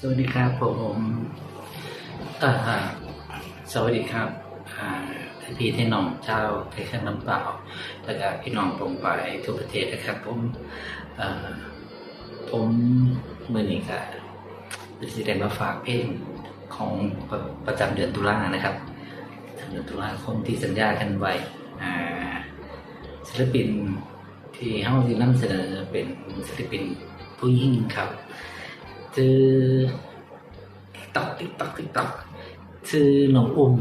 สวัสดีครับผมสวัสดีครับท่านพี่ที่น้องเจ้าไทยขันน้ำเปล่าแล้วก็พี่น้องตรงไปทั่วประเทศนะครับผมผมเมื่อนี้ก็จะได้มาฝากเพลงของประประจำเดือนตุลานะครับเดือนตุลาคมที่สัญญากันไว้ศิลปินที่เฮาที่นำเสนอเป็นศิลปินผู้หญิงครับ ชื่อติ๊กตอกติ๊กตอกติ๊กตอกชื่อน้องอุ้ม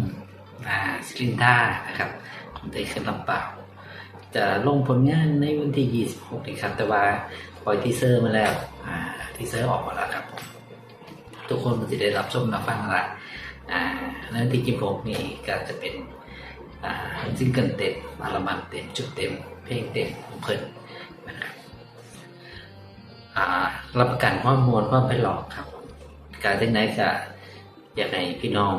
อ่าสลินดานะครับของไต้ขึ้นลำเปล่า จะลงผลงานในวันที่ 26นี้ครับ แต่ว่าปล่อยทีเซอร์มาแล้ว อ่าทีเซอร์ออกมาแล้วครับทุกคนก็จะได้รับชมรับฟังละอ่าแล้วที่26นี่ก็จะเป็นอ่าซิงเกิลเต็มอัลบั้มเต็ม จุดเต็ม เพลงเต็มของเพิ่น รับประกันความมวลความไปหลอกครับ การจังไหนก็อยากให้พี่น้อง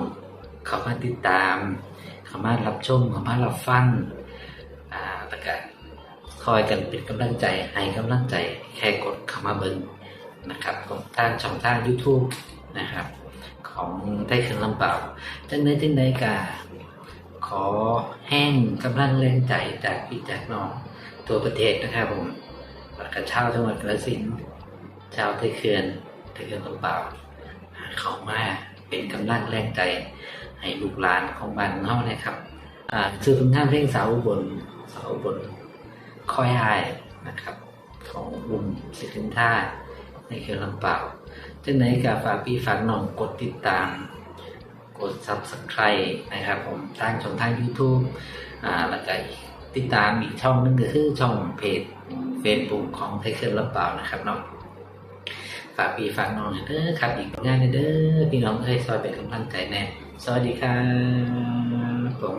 เขามาติดตามเขามารับชมเขามารับฟังอ่าแล้วก็คอยกันเป็นกำลังใจให้กำลังใจแค่กดเข้ามาเบิ่งนะครับของทางช่องทาง YouTube นะครับ ของไต้คืองลำเปล่าจังไหนจังไหนก็ขอแห้งกำลังแรงใจจากพี่จากน้องตัวประเทศนะครับผม แล้วก็ชาวจังหวัดกระสินธุ์ชาวไทเขื่อนไทยเขื่อนลำเปล่าเขามาเป็นกำลังแรงใจ ให้ลูกหลานของบ้านเฮานะครับอ่าคือผลงานเพลงสาวบนสาวบนคอยอายนะครับ ของบุญศิลินท่าในเขื่อนลำเปล่าจังไหนกับฝากพี่ฝากน้องกดติดตาม กด subscribe นะครับผมทางช่องทาง YouTube อ่าแล้วก็ติดตามอีกช่องนึงก็คือช่องเพจ Facebook ของไทเคิลรับเปล่านะครับเนาะฝากพี่ฝากน้องเด้อครับอีกงานเด้อพี่น้องเอ้ยซอยเป็นกำลังใจแน่สวัสดีครับผม